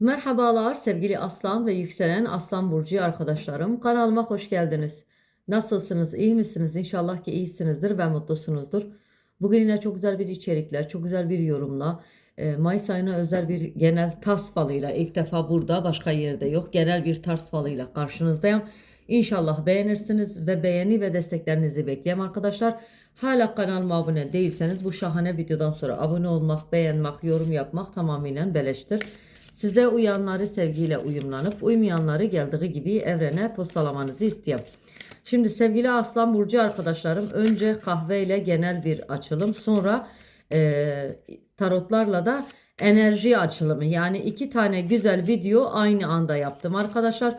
Merhabalar sevgili Aslan ve yükselen Aslan Burcu arkadaşlarım. Kanalıma hoş geldiniz. Nasılsınız? İyi misiniz? İnşallah ki iyisinizdir ve mutlusunuzdur. Bugün yine çok güzel bir içerikler, çok güzel bir yorumla, e, Mayıs ayına özel bir genel tars falıyla ilk defa burada başka yerde yok. Genel bir tars falıyla karşınızdayım. İnşallah beğenirsiniz ve beğeni ve desteklerinizi bekliyorum arkadaşlar. Hala kanalıma abone değilseniz bu şahane videodan sonra abone olmak, beğenmek, yorum yapmak tamamıyla beleştir. Size uyanları sevgiyle uyumlanıp uymayanları geldiği gibi evrene postalamanızı istiyorum. Şimdi sevgili Aslan Burcu arkadaşlarım önce kahveyle genel bir açılım sonra e, tarotlarla da enerji açılımı yani iki tane güzel video aynı anda yaptım arkadaşlar.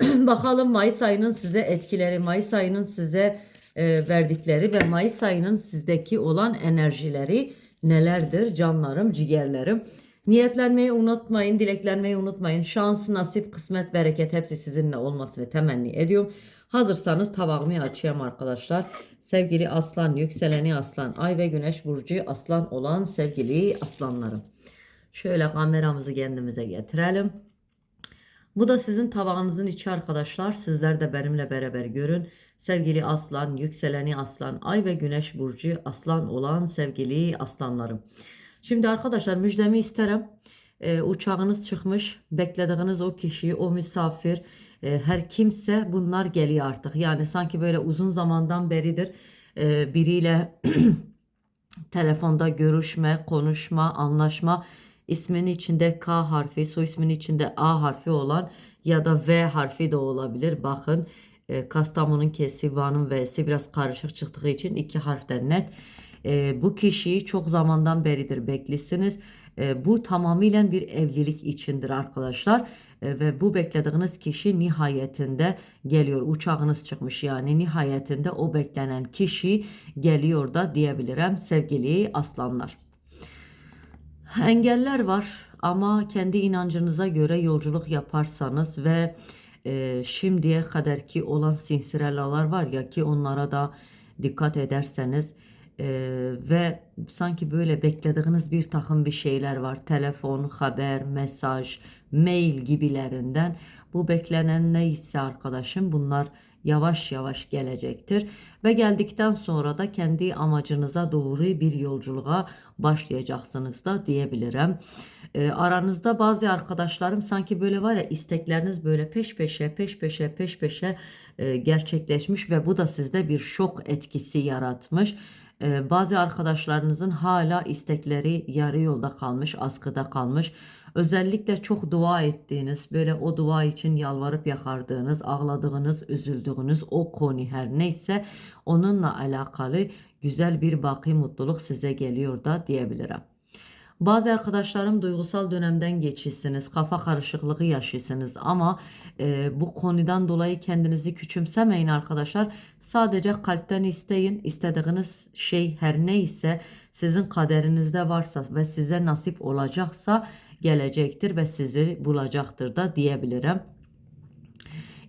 Bakalım Mayıs ayının size etkileri, Mayıs ayının size e, verdikleri ve Mayıs ayının sizdeki olan enerjileri nelerdir canlarım, ciğerlerim. Niyetlenmeyi unutmayın, dileklenmeyi unutmayın. Şans, nasip, kısmet, bereket hepsi sizinle olmasını temenni ediyorum. Hazırsanız tabağımı açayım arkadaşlar. Sevgili aslan, yükseleni aslan, ay ve güneş burcu aslan olan sevgili aslanlarım. Şöyle kameramızı kendimize getirelim. Bu da sizin tabağınızın içi arkadaşlar. Sizler de benimle beraber görün. Sevgili aslan, yükseleni aslan, ay ve güneş burcu aslan olan sevgili aslanlarım. Şimdi arkadaşlar müjdemi isterim. Ee, uçağınız çıkmış. Beklediğiniz o kişi, o misafir, e, her kimse bunlar geliyor artık. Yani sanki böyle uzun zamandan beridir e, biriyle telefonda görüşme, konuşma, anlaşma isminin içinde K harfi, soy isminin içinde A harfi olan ya da V harfi de olabilir. Bakın e, Kastamonu'nun kesi, Van'ın V'si biraz karışık çıktığı için iki harften net. E, bu kişiyi çok zamandan beridir beklisiniz. E, bu tamamıyla bir evlilik içindir arkadaşlar. E, ve bu beklediğiniz kişi nihayetinde geliyor. Uçağınız çıkmış yani nihayetinde o beklenen kişi geliyor da diyebilirim sevgili aslanlar. Engeller var ama kendi inancınıza göre yolculuk yaparsanız ve e, şimdiye kadarki olan sinsirelalar var ya ki onlara da dikkat ederseniz e, ve sanki böyle beklediğiniz bir takım bir şeyler var. Telefon, haber, mesaj, mail gibilerinden. Bu beklenen neyse arkadaşım bunlar yavaş yavaş gelecektir ve geldikten sonra da kendi amacınıza doğru bir yolculuğa başlayacaksınız da diyebilirim. E, aranızda bazı arkadaşlarım sanki böyle var ya istekleriniz böyle peş peşe peş peşe peş peşe e, gerçekleşmiş ve bu da sizde bir şok etkisi yaratmış. E, bazı arkadaşlarınızın hala istekleri yarı yolda kalmış, askıda kalmış. Özellikle çok dua ettiğiniz, böyle o dua için yalvarıp yakardığınız, ağladığınız, üzüldüğünüz o konu her neyse onunla alakalı güzel bir baki mutluluk size geliyor da diyebilirim. Bazı arkadaşlarım duygusal dönemden geçişsiniz, kafa karışıklığı yaşıyorsunuz ama e, bu konudan dolayı kendinizi küçümsemeyin arkadaşlar. Sadece kalpten isteyin, istediğiniz şey her neyse sizin kaderinizde varsa ve size nasip olacaksa gelecektir ve sizi bulacaktır da diyebilirim.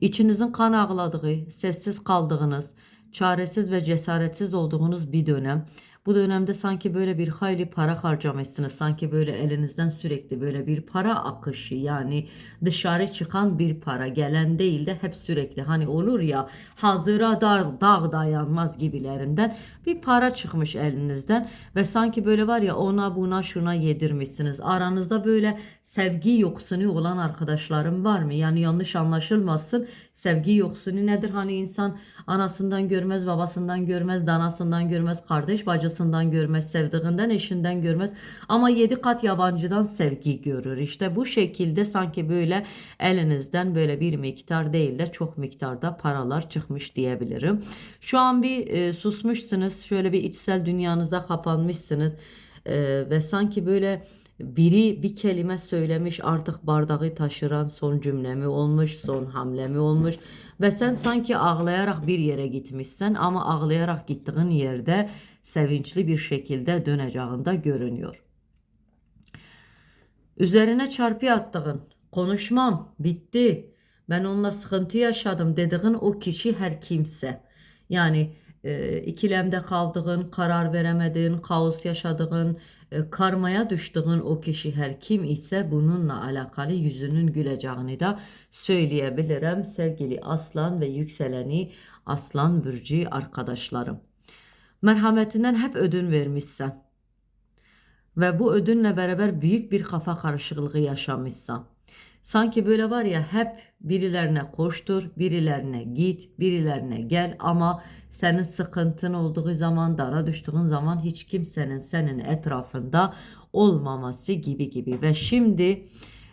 İçinizin kan ağladığı, sessiz kaldığınız, çaresiz ve cesaretsiz olduğunuz bir dönem. Bu dönemde sanki böyle bir hayli para harcamışsınız. Sanki böyle elinizden sürekli böyle bir para akışı yani dışarı çıkan bir para gelen değil de hep sürekli hani olur ya hazıra dar, dağ dayanmaz gibilerinden bir para çıkmış elinizden ve sanki böyle var ya ona buna şuna yedirmişsiniz. Aranızda böyle sevgi yoksunu olan arkadaşlarım var mı? Yani yanlış anlaşılmasın. Sevgi yoksunu nedir? Hani insan anasından görmez, babasından görmez, danasından görmez, kardeş bacısından görmez, sevdiğinden, eşinden görmez. Ama yedi kat yabancıdan sevgi görür. İşte bu şekilde sanki böyle elinizden böyle bir miktar değil de çok miktarda paralar çıkmış diyebilirim. Şu an bir e, susmuşsunuz. Şöyle bir içsel dünyanıza kapanmışsınız. E, ve sanki böyle biri bir kelime söylemiş artık bardağı taşıran son cümlemi olmuş, son hamlemi olmuş ve sen sanki ağlayarak bir yere gitmişsen ama ağlayarak gittiğin yerde sevinçli bir şekilde döneceğinde görünüyor. Üzerine çarpı attığın, konuşmam, bitti, ben onunla sıkıntı yaşadım dediğin o kişi her kimse. Yani e, ikilemde kaldığın, karar veremediğin, kaos yaşadığın, e, karmaya düştüğün o kişi her kim ise bununla alakalı yüzünün güleceğini de söyleyebilirim sevgili aslan ve yükseleni aslan burcu arkadaşlarım. Merhametinden hep ödün vermişsen ve bu ödünle beraber büyük bir kafa karışıklığı yaşamışsan. Sanki böyle var ya hep birilerine koştur, birilerine git, birilerine gel ama senin sıkıntın olduğu zaman, dara düştüğün zaman hiç kimsenin senin etrafında olmaması gibi gibi. Ve şimdi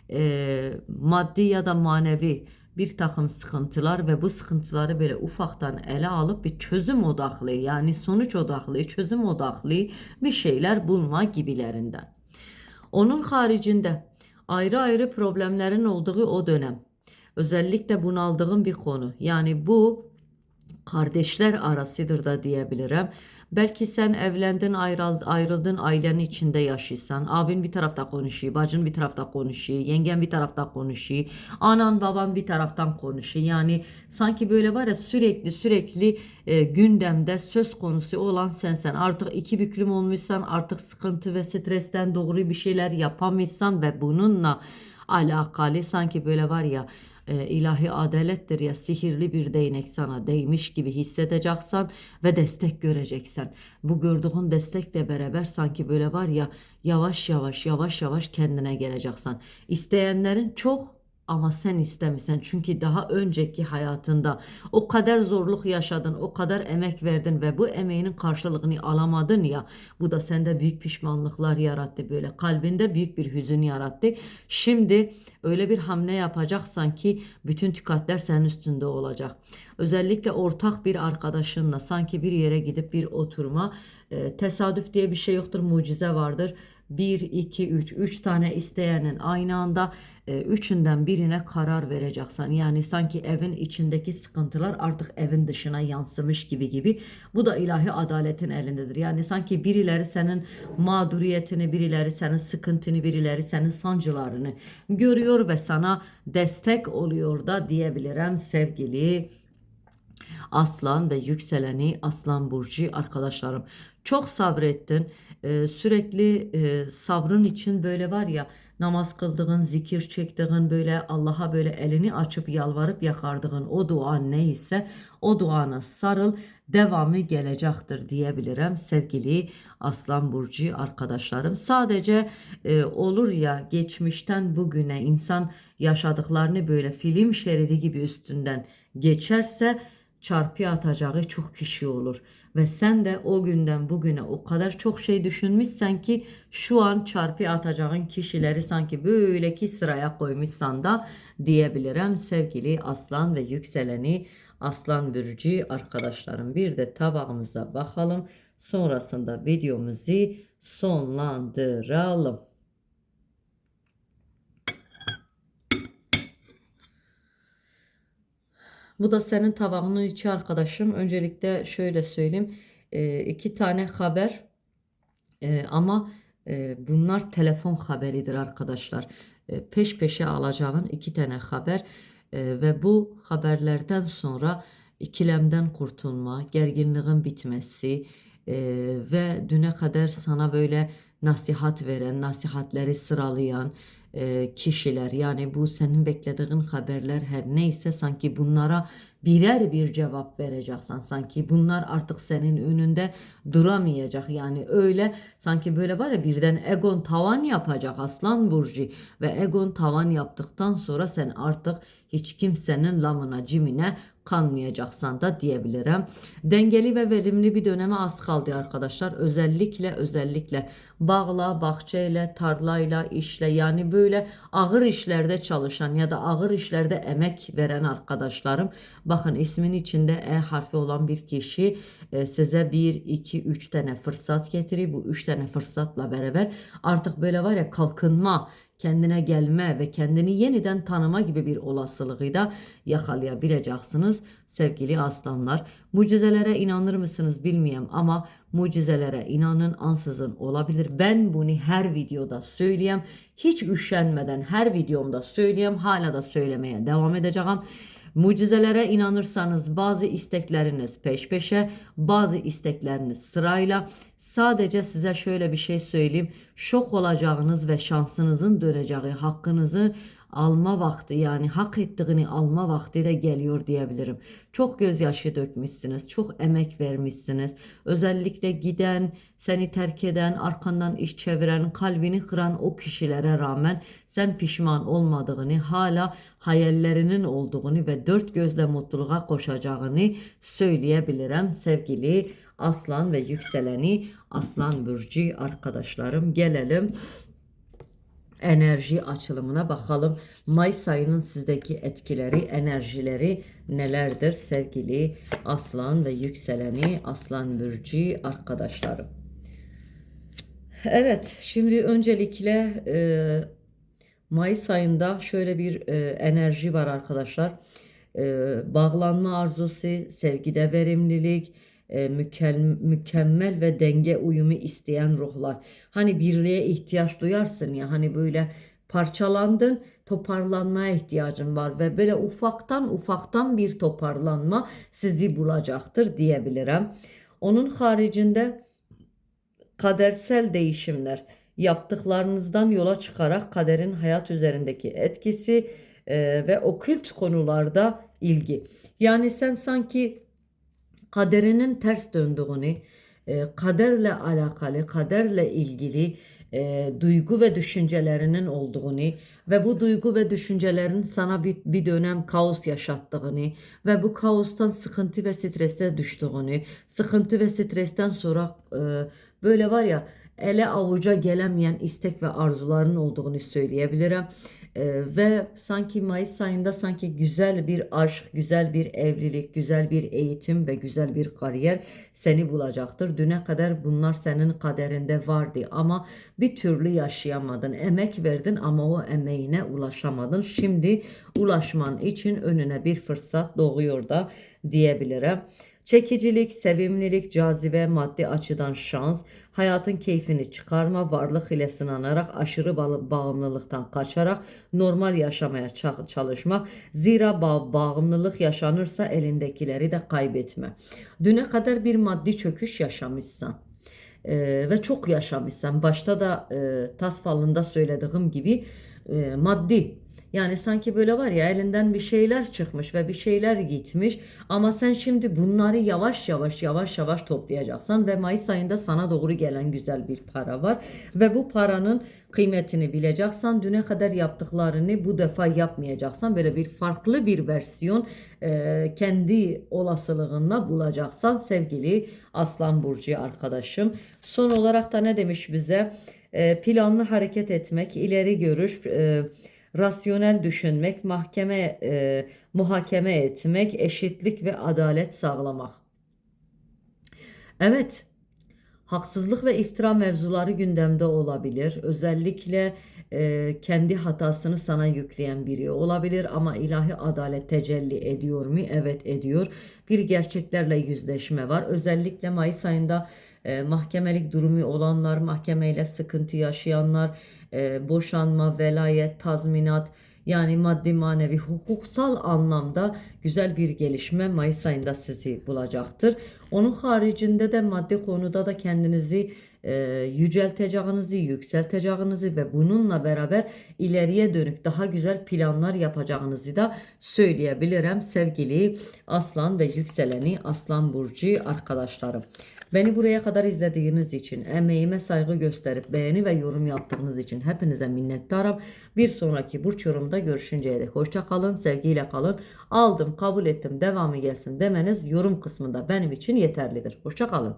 e, maddi ya da manevi bir takım sıkıntılar ve bu sıkıntıları böyle ufaktan ele alıp bir çözüm odaklı yani sonuç odaklı, çözüm odaklı bir şeyler bulma gibilerinden. Onun haricinde ayrı ayrı problemlerin olduğu o dönem. Özellikle bunaldığım bir konu. Yani bu kardeşler arasıdır da diyebilirim. Belki sen evlendin, ayrıl- ayrıldın, ailenin içinde yaşıyorsan. Abin bir tarafta konuşuyor, bacın bir tarafta konuşuyor, yengen bir tarafta konuşuyor, anan baban bir taraftan konuşuyor. Yani sanki böyle var ya sürekli sürekli e, gündemde söz konusu olan sensen. Artık iki büklüm olmuşsan, artık sıkıntı ve stresten doğru bir şeyler yapamışsan ve bununla alakalı sanki böyle var ya e, ilahi adalettir ya sihirli bir değnek sana değmiş gibi hissedeceksen ve destek göreceksen. Bu gördüğün destekle beraber sanki böyle var ya yavaş yavaş yavaş yavaş kendine geleceksen. İsteyenlerin çok ama sen istemiyorsun çünkü daha önceki hayatında o kadar zorluk yaşadın, o kadar emek verdin ve bu emeğinin karşılığını alamadın ya. Bu da sende büyük pişmanlıklar yarattı böyle. Kalbinde büyük bir hüzün yarattı. Şimdi öyle bir hamle yapacaksan ki bütün tükatler senin üstünde olacak. Özellikle ortak bir arkadaşınla sanki bir yere gidip bir oturma e, tesadüf diye bir şey yoktur, mucize vardır. 1, 2, 3, 3 tane isteyenin aynı anda e, üçünden birine karar vereceksin. Yani sanki evin içindeki sıkıntılar artık evin dışına yansımış gibi gibi. Bu da ilahi adaletin elindedir. Yani sanki birileri senin mağduriyetini, birileri senin sıkıntını, birileri senin sancılarını görüyor ve sana destek oluyor da diyebilirim sevgili Aslan ve yükseleni Aslan Burcu arkadaşlarım. Çok sabrettin. Ee, sürekli e, sabrın için böyle var ya namaz kıldığın, zikir çektiğin, böyle Allah'a böyle elini açıp yalvarıp yakardığın o dua neyse o duana sarıl devamı gelecektir diyebilirim sevgili Aslan Burcu arkadaşlarım. Sadece e, olur ya geçmişten bugüne insan yaşadıklarını böyle film şeridi gibi üstünden geçerse çarpıya atacağı çok kişi olur. Ve sen de o günden bugüne o kadar çok şey düşünmüşsen ki şu an çarpıya atacağın kişileri sanki böyle ki sıraya koymuşsan da diyebilirim sevgili aslan ve yükseleni aslan bürcü arkadaşlarım. Bir de tabağımıza bakalım. Sonrasında videomuzu sonlandıralım. Bu da senin tabağının içi arkadaşım. Öncelikle şöyle söyleyeyim. E, iki tane haber e, ama e, bunlar telefon haberidir arkadaşlar. E, peş peşe alacağın iki tane haber e, ve bu haberlerden sonra ikilemden kurtulma, gerginliğin bitmesi e, ve düne kadar sana böyle nasihat veren, nasihatleri sıralayan, e, kişiler yani bu senin beklediğin haberler her neyse sanki bunlara birer bir cevap vereceksin. Sanki bunlar artık senin önünde duramayacak. Yani öyle sanki böyle var ya birden egon tavan yapacak aslan burcu ve egon tavan yaptıktan sonra sen artık hiç kimsenin lamına cimine kanmayacaksan da diyebilirim. Dengeli ve verimli bir döneme az kaldı arkadaşlar. Özellikle özellikle bağla, bahçeyle, tarlayla, işle yani böyle ağır işlerde çalışan ya da ağır işlerde emek veren arkadaşlarım. Bakın ismin içinde E harfi olan bir kişi e, size 1, 2, 3 tane fırsat getirir. Bu 3 tane fırsatla beraber artık böyle var ya kalkınma kendine gelme ve kendini yeniden tanıma gibi bir olasılığı da yakalayabileceksiniz sevgili aslanlar. Mucizelere inanır mısınız bilmiyorum ama mucizelere inanın ansızın olabilir. Ben bunu her videoda söyleyeyim. Hiç üşenmeden her videomda söyleyeyim. Hala da söylemeye devam edeceğim. Mucizelere inanırsanız bazı istekleriniz peş peşe, bazı istekleriniz sırayla. Sadece size şöyle bir şey söyleyeyim. Şok olacağınız ve şansınızın döneceği, hakkınızı alma vakti yani hak ettiğini alma vakti de geliyor diyebilirim. Çok gözyaşı dökmüşsünüz, çok emek vermişsiniz. Özellikle giden, seni terk eden, arkandan iş çeviren, kalbini kıran o kişilere rağmen sen pişman olmadığını, hala hayallerinin olduğunu ve dört gözle mutluluğa koşacağını söyleyebilirim sevgili Aslan ve yükseleni Aslan Burcu arkadaşlarım. Gelelim enerji açılımına bakalım. Mayıs ayının sizdeki etkileri, enerjileri nelerdir sevgili Aslan ve yükseleni Aslan Burcu arkadaşlarım. Evet, şimdi öncelikle e, Mayıs ayında şöyle bir e, enerji var arkadaşlar. E, bağlanma arzusu, sevgide verimlilik, e, mükemmel ve denge uyumu isteyen ruhlar. Hani birliğe ihtiyaç duyarsın ya hani böyle parçalandın toparlanmaya ihtiyacın var ve böyle ufaktan ufaktan bir toparlanma sizi bulacaktır diyebilirim. Onun haricinde kadersel değişimler yaptıklarınızdan yola çıkarak kaderin hayat üzerindeki etkisi e, ve okült konularda ilgi. Yani sen sanki kaderinin ters döndüğünü, e, kaderle alakalı, kaderle ilgili e, duygu ve düşüncelerinin olduğunu ve bu duygu ve düşüncelerin sana bir, bir dönem kaos yaşattığını ve bu kaostan sıkıntı ve streste düştüğünü, sıkıntı ve stresten sonra e, böyle var ya ele avuca gelemeyen istek ve arzuların olduğunu söyleyebilirim. Ee, ve sanki Mayıs ayında sanki güzel bir aşk, güzel bir evlilik, güzel bir eğitim ve güzel bir kariyer seni bulacaktır. Düne kadar bunlar senin kaderinde vardı ama bir türlü yaşayamadın. Emek verdin ama o emeğine ulaşamadın. Şimdi ulaşman için önüne bir fırsat doğuyor da diyebilirim. Çekicilik, sevimlilik, cazibe, maddi açıdan şans, hayatın keyfini çıkarma, varlık ile sınanarak, aşırı ba- bağımlılıktan kaçarak normal yaşamaya ça- çalışmak. Zira ba- bağımlılık yaşanırsa elindekileri de kaybetme. Düne kadar bir maddi çöküş yaşamışsan e, ve çok yaşamışsan, başta da e, tas söylediğim gibi e, maddi yani sanki böyle var ya elinden bir şeyler çıkmış ve bir şeyler gitmiş ama sen şimdi bunları yavaş yavaş yavaş yavaş toplayacaksın ve Mayıs ayında sana doğru gelen güzel bir para var ve bu paranın kıymetini bileceksen düne kadar yaptıklarını bu defa yapmayacaksan böyle bir farklı bir versiyon e, kendi olasılığında bulacaksan sevgili Aslan Burcu arkadaşım. Son olarak da ne demiş bize? E, planlı hareket etmek, ileri görüş, e, rasyonel düşünmek, mahkeme e, muhakeme etmek, eşitlik ve adalet sağlamak. Evet, haksızlık ve iftira mevzuları gündemde olabilir. Özellikle e, kendi hatasını sana yükleyen biri olabilir ama ilahi adalet tecelli ediyor mu? Evet ediyor. Bir gerçeklerle yüzleşme var. Özellikle Mayıs ayında e, mahkemelik durumu olanlar, mahkemeyle sıkıntı yaşayanlar, e, boşanma, velayet, tazminat yani maddi manevi hukuksal anlamda güzel bir gelişme Mayıs ayında sizi bulacaktır. Onun haricinde de maddi konuda da kendinizi e, yücelteceğinizi, yükselteceğinizi ve bununla beraber ileriye dönük daha güzel planlar yapacağınızı da söyleyebilirim sevgili Aslan ve yükseleni Aslan Burcu arkadaşlarım. Beni buraya kadar izlediğiniz için, emeğime saygı gösterip beğeni ve yorum yaptığınız için hepinize minnettarım. Bir sonraki burç yorumda görüşünceye dek hoşça kalın, sevgiyle kalın. Aldım, kabul ettim, devamı gelsin demeniz yorum kısmında benim için yeterlidir. Hoşça kalın.